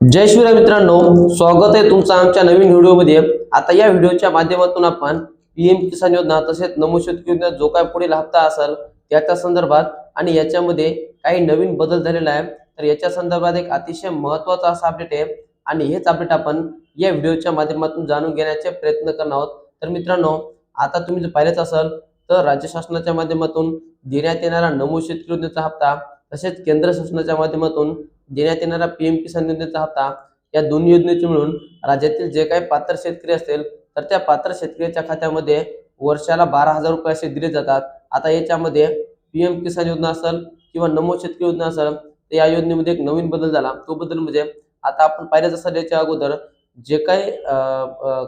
जय श्रीराम मित्रांनो स्वागत आहे तुमचं आमच्या नवीन व्हिडिओमध्ये. आता या व्हिडिओच्या माध्यमातून आपण पीएम किसान योजना तसेच नमो शेतकरी योजना जो काय पुढील हप्ता असेल त्याच्या संदर्भात आणि याच्यामध्ये काही नवीन बदल झालेला आहे. तर याच्या संदर्भात एक अतिशय महत्त्वाचा असा अपडेट आहे आणि हेच अपडेट आपण या व्हिडिओच्या माध्यमातून जाणून घेण्याचे प्रयत्न करणार आहोत. तर मित्रांनो आता तुम्ही जर पाहिलंच असाल तर राज्य शासनाच्या माध्यमातून देण्यात येणारा नमो शेतकरी योजनेचा हप्ता तसेच केंद्र शासनाच्या माध्यमातून देण्यात येणारा पीएम किसान योजनेचा हप्ता या दोन्ही योजनेचे मिळून राज्यातील जे काही पात्र शेतकरी असतील तर त्या पात्र शेतकऱ्याच्या खात्यामध्ये वर्षाला बारा हजार रुपये असे दिले जातात. आता याच्यामध्ये पीएम किसान योजना असेल किंवा नमो शेतकरी योजना असेल तर या योजनेमध्ये एक नवीन बदल झाला. तो बदल म्हणजे आता आपण पाहिलं जसं याच्या अगोदर जे काही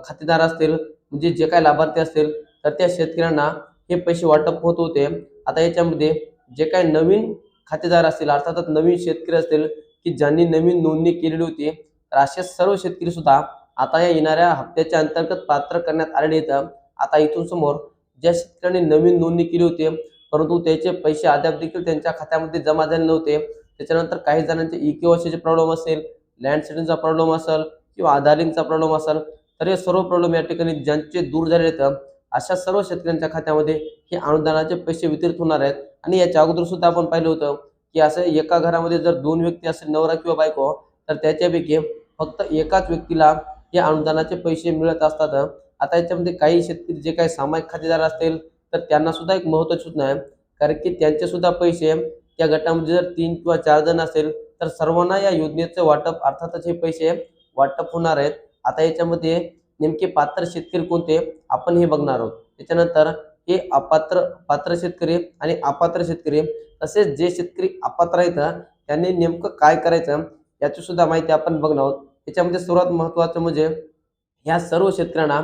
खातेदार असतील म्हणजे जे काही लाभार्थी असतील तर त्या शेतकऱ्यांना हे पैसे वाटप होत होते. आता याच्यामध्ये जे काही नवीन खातेदार असतील अर्थातच नवीन शेतकरी असतील की ज्यांनी नवीन नोंदणी केलेली होती तर असे सर्व शेतकरी सुद्धा आता या येणाऱ्या हप्त्याच्या अंतर्गत पात्र करण्यात आलेले आहेत. आता इथून समोर ज्या शेतकऱ्यांनी नवीन नोंदणी केली होती परंतु त्याचे पैसे अद्याप देखील त्यांच्या खात्यामध्ये जमा झाले नव्हते. त्याच्यानंतर काही जणांचे ई के प्रॉब्लेम असेल लँड सेटिंगचा प्रॉब्लेम असेल किंवा आधारिंगचा प्रॉब्लेम असेल तर हे सर्व प्रॉब्लेम या ठिकाणी ज्यांचे दूर झाले आहेत अशा सर्व शेतकऱ्यांच्या खात्यामध्ये हे अनुदानाचे पैसे वितरित होणार आहेत. आणि याच्या अगोदर सुद्धा आपण पाहिलं होतं की असं एका घरामध्ये जर दोन व्यक्ती असेल नवरा किंवा बायको तर त्याच्यापैकी फक्त एकाच व्यक्तीला या अनुदानाचे पैसे मिळत असतात. आता याच्यामध्ये काही शेतकरी जे काही सामायिक खातेदार असतील तर त्यांना सुद्धा एक महत्वाची सूचना आहे. कारण की त्यांचे सुद्धा पैसे त्या गटामध्ये जर तीन किंवा चार जण असेल तर सर्वांना या योजनेचं वाटप अर्थातच हे पैसे वाटप होणार आहेत. आता याच्यामध्ये नेमके पात्र शेतकरी कोणते आपण हे बघणार आहोत. त्याच्यानंतर हे अपात्र पात्र शेतकरी आणि अपात्र शेतकरी तसेच जे शेतकरी अपात्र आहेत त्यांनी नेमकं काय करायचं याची सुद्धा माहिती आपण बघणार आहोत. त्याच्यामध्ये सर्वात महत्वाचं म्हणजे ह्या सर्व शेतकऱ्यांना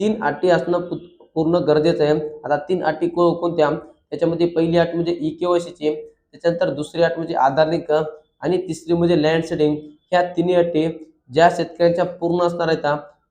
तीन अटी असणं पूर्ण गरजेचं आहे. आता तीन अटी को कोणत्या? त्याच्यामध्ये पहिली अट म्हणजे ई केवायसीची त्याच्यानंतर दुसरी अट म्हणजे आधार लिंक आणि तिसरी म्हणजे लँड सेटिंग ह्या तिन्ही अटी ज्या शेतकऱ्यांच्या पूर्ण असणार आहेत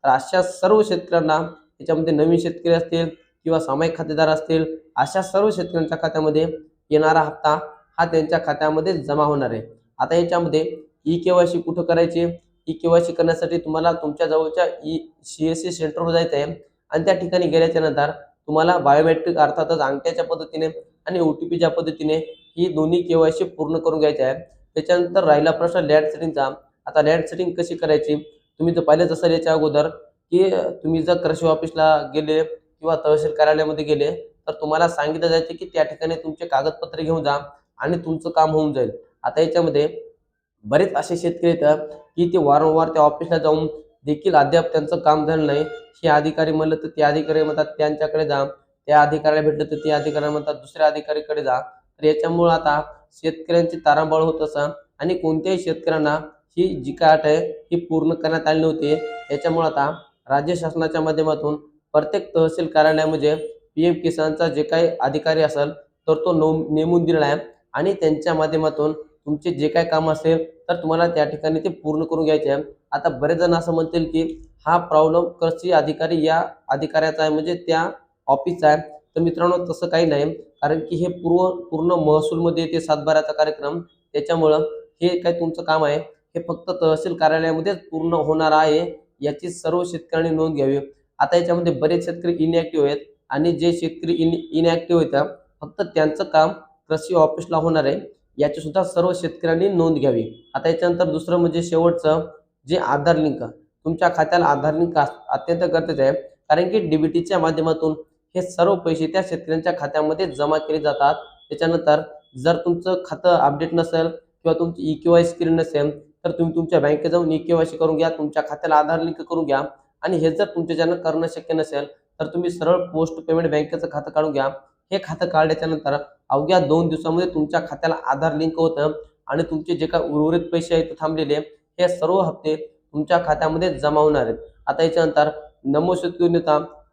तर अशा सर्व शेतकऱ्यांना त्याच्यामध्ये नवीन शेतकरी असतील किंवा सामायिक खातेदार असतील अशा सर्व शेतकऱ्यांच्या खात्यामध्ये येणारा हप्ता हा त्यांच्या खात्यामध्ये जमा होणार आहे. आता याच्यामध्ये ई केवायसी कुठं करायची? ई केवायसी करण्यासाठी तुम्हाला तुमच्या जवळच्या ई सी एस सी सेंटरवर जायचं आहे आणि त्या ठिकाणी गेल्याच्यानंतर तुम्हाला बायोमेट्रिक अर्थातच अंगठ्याच्या पद्धतीने आणि ओ टी पीच्या पद्धतीने ही दोन्ही केवायसी पूर्ण करून घ्यायची आहे त्याच्यानंतर राहिला प्रश्न लँड सेटिंगचा. आता लँड सेटिंग कशी करायची? तुम्ही जर पाहिलंच असेल याच्या अगोदर की तुम्ही जर कृषी ऑफिसला गेले किंवा तहसील कार्यालयामध्ये गेले तर तुम्हाला सांगितलं जायचं की त्या ठिकाणी तुमचे कागदपत्र घेऊन जा आणि तुमचं काम होऊन जाईल. आता याच्यामध्ये बरेच असे शेतकरी येतात की ते वारंवार त्या ऑफिसला जाऊन देखील अद्याप त्यांचं काम झालं नाही. हे अधिकारी म्हणलं तर ते अधिकारी म्हणतात त्यांच्याकडे जा. त्या अधिकाऱ्याला भेटलं तर ते अधिकारी म्हणतात दुसऱ्या अधिकारीकडे जा. तर याच्यामुळं आता शेतकऱ्यांची तारांबळ होत असं आणि कोणत्याही शेतकऱ्यांना ही जी काय अट आहे ही पूर्ण करण्यात आली नव्हती. याच्यामुळे आता राज्य शासनाच्या माध्यमातून प्रत्येक तहसील कार्यालयामध्ये पी एम किसानचा जे काही अधिकारी असेल तर तो नोंद नेमून दिलेला आहे. आणि त्यांच्या माध्यमातून तुमचे जे काय काम असेल तर तुम्हाला त्या ठिकाणी ते पूर्ण करून घ्यायचे आहे. आता बरेच जण असं म्हणतील की हा प्रॉब्लेम कृषी अधिकारी या अधिकाऱ्याचा आहे म्हणजे त्या ऑफिसचा आहे. तर मित्रांनो तसं काही नाही. कारण की हे पूर्व पूर्ण महसूलमध्ये येते सातबाराचा कार्यक्रम. त्याच्यामुळं हे काय तुमचं काम आहे. हे फक्त तहसील कार्यालयामध्येच पूर्ण होणार आहे याची सर्व शेतकऱ्यांनी नोंद घ्यावी. आता याच्यामध्ये बरेच शेतकरी इनॅक्टिव्ह आहेत आणि जे शेतकरी इन इनॅक्टिव्ह आहेत फक्त त्यांचं काम कृषी ऑफिसला होणार आहे. याची सुद्धा सर्व शेतकऱ्यांनी नोंद घ्यावी. आता याच्यानंतर दुसरं म्हणजे शेवटचं जे आधार लिंक. तुमच्या खात्याला आधार लिंक अत्यंत गरजेचं आहे. कारण की डीबीटीच्या माध्यमातून हे सर्व पैसे त्या शेतकऱ्यांच्या खात्यामध्ये जमा केले जातात. त्याच्यानंतर जर तुमचं खातं अपडेट नसेल किंवा तुमची ई के वाय स्क्रीन नसेल तर तुम्ही तुमच्या बँकेत जाऊन ई केवायसी सी करून घ्या. तुमच्या खात्याला आधार लिंक करून घ्या. आणि हे जर तुमच्याच्यानं करणं शक्य नसेल तर तुम्ही सरळ पोस्ट पेमेंट बँकेचं खातं काढून घ्या. हे खातं काढल्याच्या नंतर अवघ्या दोन दिवसामध्ये तुमच्या खात्याला आधार लिंक होतं आणि तुमचे जे काही उर्वरित पैसे आहेत थांबलेले हे सर्व हप्ते तुमच्या खात्यामध्ये जमा होणार आहेत. आता याच्यानंतर नमो शेतकरी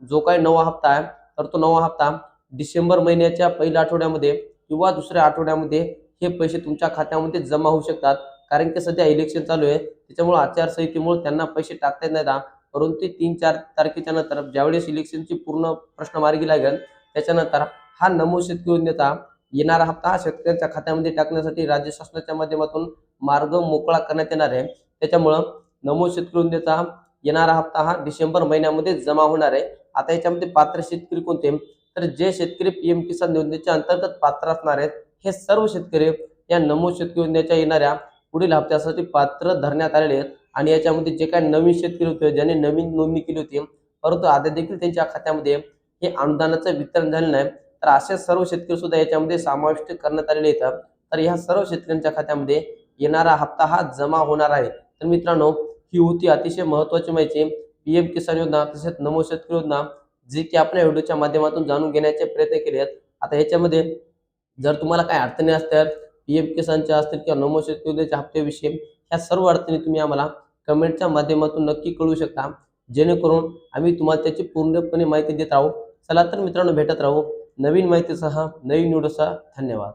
जो काही नवा हप्ता आहे तर तो नवा हप्ता डिसेंबर महिन्याच्या पहिल्या आठवड्यामध्ये किंवा दुसऱ्या आठवड्यामध्ये हे पैसे तुमच्या खात्यामध्ये जमा होऊ शकतात. कारण की सध्या इलेक्शन चालू आहे. त्याच्यामुळे आचारसंहितेमुळे त्यांना पैसे टाकता येत नाहीत. परंतु तीन चार तारखेच्या नंतर ज्यावेळेस इलेक्शनची पूर्ण प्रश्न मार्गी लागेल त्याच्यानंतर हा नमो शेतकरी योजनेचा येणारा हप्ता हा शेतकऱ्यांच्या खात्यामध्ये टाकण्यासाठी राज्य शासनाच्या माध्यमातून मार्ग मोकळा करण्यात येणार आहे. त्याच्यामुळं नमो शेतकरी योजनेचा येणारा हप्ता हा डिसेंबर महिन्यामध्ये जमा होणार आहे. आता याच्यामध्ये पात्र शेतकरी कोणते? तर जे शेतकरी पीएम किसान योजनेच्या अंतर्गत पात्र असणार आहेत हे सर्व शेतकरी या नमो शेतकरी योजनेच्या येणाऱ्या पुढील हप्त्यासाठी पात्र धरण्यात आलेले आहेत. आणि याच्यामध्ये जे काही नवीन शेतकरी होते ज्यांनी नवीन नोंदणी केली होती परंतु आता देखील त्यांच्या खात्यामध्ये हे अनुदानाचं वितरण झालं नाही. तर असे सर्व शेतकरी सुद्धा याच्यामध्ये समाविष्ट करण्यात आलेले आहेत. तर ह्या सर्व शेतकऱ्यांच्या खात्यामध्ये येणारा हप्ता हा जमा होणार आहे. तर मित्रांनो ही होती अतिशय महत्वाची माहिती. पीएम किसान योजना तसेच नमो शेतकरी योजना जी की आपण व्हिडिओच्या माध्यमातून जाणून घेण्याचे प्रयत्न केले आहेत. आता याच्यामध्ये जर तुम्हाला काही अडचणी असतात पीएम किसानच्या असतील किंवा नमो शेतकरी योजनेच्या हप्त्याविषयी ह्या सर्व अडचणी तुम्ही आम्हाला कमेंटच्या माध्यमातून नक्की कळू शकता. जेणेकरून आम्ही तुम्हाला त्याची पूर्णपणे माहिती देत राहू. चला तर मित्रांनो भेटत राहू. नवीन माहितीसह नवीन व्हिडिओसह धन्यवाद.